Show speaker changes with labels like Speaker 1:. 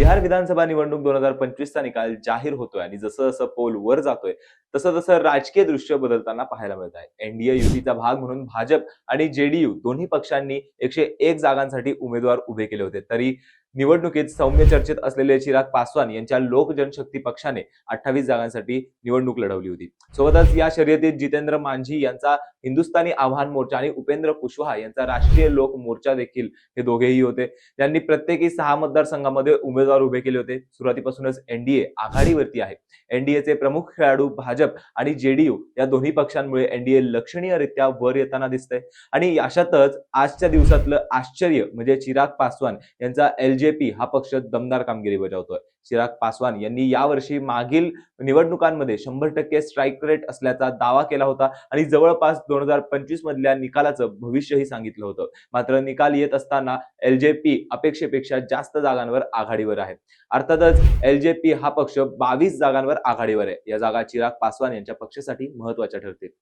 Speaker 1: बिहार विधानसभा निवडणूक दोन हजार पंचवीसचा निकाल जाहीर होतोय आणि जसं जसं पोल वर जातोय तसं तसं राजकीय दृश्य बदलताना पाहायला मिळत आहे. एनडीए युतीचा भाग म्हणून भाजप आणि जेडीयू दोन्ही पक्षांनी एकशे एक जागांसाठी उमेदवार उभे केले होते. तरी निवडणुकीत सौम्य चर्चेत असलेले चिराग पासवान यांच्या लोक जनशक्ती पक्षाने अठ्ठावीस जागांसाठी निवडणूक लढवली होती. सोबतच या शर्यतीत जितेंद्र मांझी यांचा हिंदुस्थानी आव्हान मोर्चा आणि उपेंद्र कुशवाहा यांचा राष्ट्रीय लोक मोर्चा देखील हे दोघेही होते. त्यांनी प्रत्येकी सहा मतदारसंघामध्ये उमेदवार उभे केले होते. सुरुवातीपासूनच एनडीए आघाडीवरती आहे. एनडीएचे प्रमुख खेळाडू भाजप आणि जेडीयू या दोन्ही पक्षांमुळे एनडीए लक्षणीयरित्या वर येताना दिसतंय. आणि अशातच आजच्या दिवसातलं आश्चर्य म्हणजे चिराग पासवान यांचा एल एलजेपी हा पक्ष दमदार कामगिरी बजावतोय. चिराग पासवान यांनी यावर्षी मागील निवडणुकांमध्ये शंभर टक्के स्ट्राईक रेट असल्याचा दावा केला होता आणि जवळपास दोन हजार पंचवीस मधल्या निकालाचं भविष्यही सांगितलं होतं. मात्र निकाल येत असताना एलजेपी अपेक्षेपेक्षा जास्त जागांवर आघाडीवर आहे. अर्थातच एलजेपी हा पक्ष बावीस जागांवर आघाडीवर आहे. या जागा चिराग पासवान यांच्या पक्षासाठी महत्त्वाच्या ठरतील.